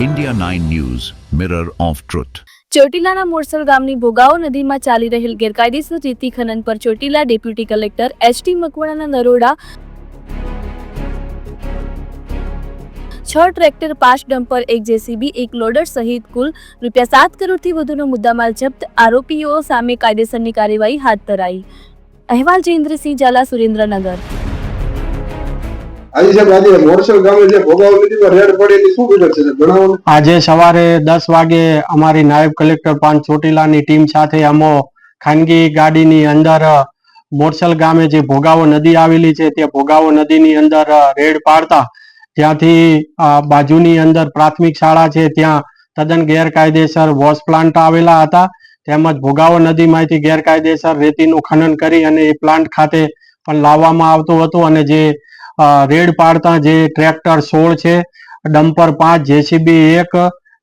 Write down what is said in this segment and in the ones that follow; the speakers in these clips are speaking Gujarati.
India 9 News, Mirror of Truth. ચોટીલાના મોરસલ ગામની ભોગાવો નદીમાં ચાલી રહેલ ગેરકાયદેસર રેતી ખનન પર Chotila deputy collector H T મકવાણાના Naroda છ ટ્રેક્ટર પાંચ ડમ્પર એક જેસીબી એક લોડર સહિત કુલ રૂપિયા સાત કરોડથી વધુનો મુદ્દામાલ જપ્ત આરોપીઓ સામે કાયદેસરની કાર્યવાહી હાથ ધરાઈ અહેવાલ જયેન્દ્રસિંહ ઝાલા સુરેન્દ્રનગર આજે સાહેબ, આજે મોરસલ ગામે જે ભોગાવ નદીમાં રેડ પડી શું વિગત છે? જણાવો આજે સવારે દસ વાગે અમારી નાયબ કલેક્ટર પાંચ ચોટીલાની ટીમ સાથે અમો ખાનગી ગાડીની અંદર મોરસલ ગામે જે ભોગાવો નદી આવેલી છે, તે ભોગાવો નદીની અંદર રેડ પાડતા ત્યાંથી બાજુની અંદર પ્રાથમિક શાળા છે, ત્યાં તદ્દન ગેરકાયદેસર વોશ પ્લાન્ટ આવેલા હતા તેમજ ભોગાવો નદીમાંથી ગેરકાયદેસર રેતીનું ખનન કરી અને એ પ્લાન્ટ ખાતે પણ લાવવામાં આવતું હતું અને જે રેડ પાડતા જે ટ્રેક્ટર સોળ છે, ડમ્પર પાંચ, જેસીબી એક,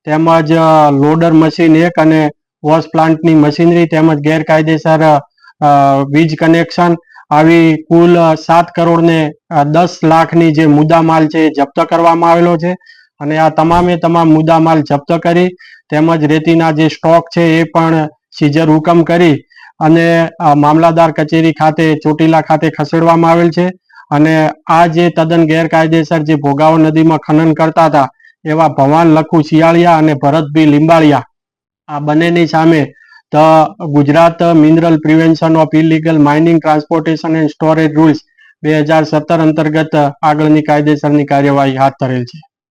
તેમજ લોડર મશીન એક અને વોશ પ્લાન્ટની મશીનરી તેમજ ગેરકાયદેસર વીજ કનેક્શન. આવી કુલ સાત કરોડ ને દસ લાખની જે મુદ્દામાલ છે એ જપ્ત કરવામાં આવેલો છે. અને આ તમામે તમામ મુદ્દામાલ જપ્ત કરી, તેમજ રેતીના જે સ્ટોક છે એ પણ સીઝર હુકમ કરી અને મામલાદાર કચેરી ખાતે ચોટીલા ખાતે ખસેડવામાં આવેલ છે. અને આ જે તદ્દન ગેરકાયદેસર જે ભોગાવો નદીમાં ખનન કરતા હતા, એવા ભવાન લખુ શિયાળિયા અને ભરતભાઈ લીંબાળિયા. આ બંનેની સામે the Gujarat mineral prevention of illegal mining transportation and storage rules બે હજાર સત્તર અંતર્ગત આગળની કાયદેસરની કાર્યવાહી હાથ ધરેલ છે.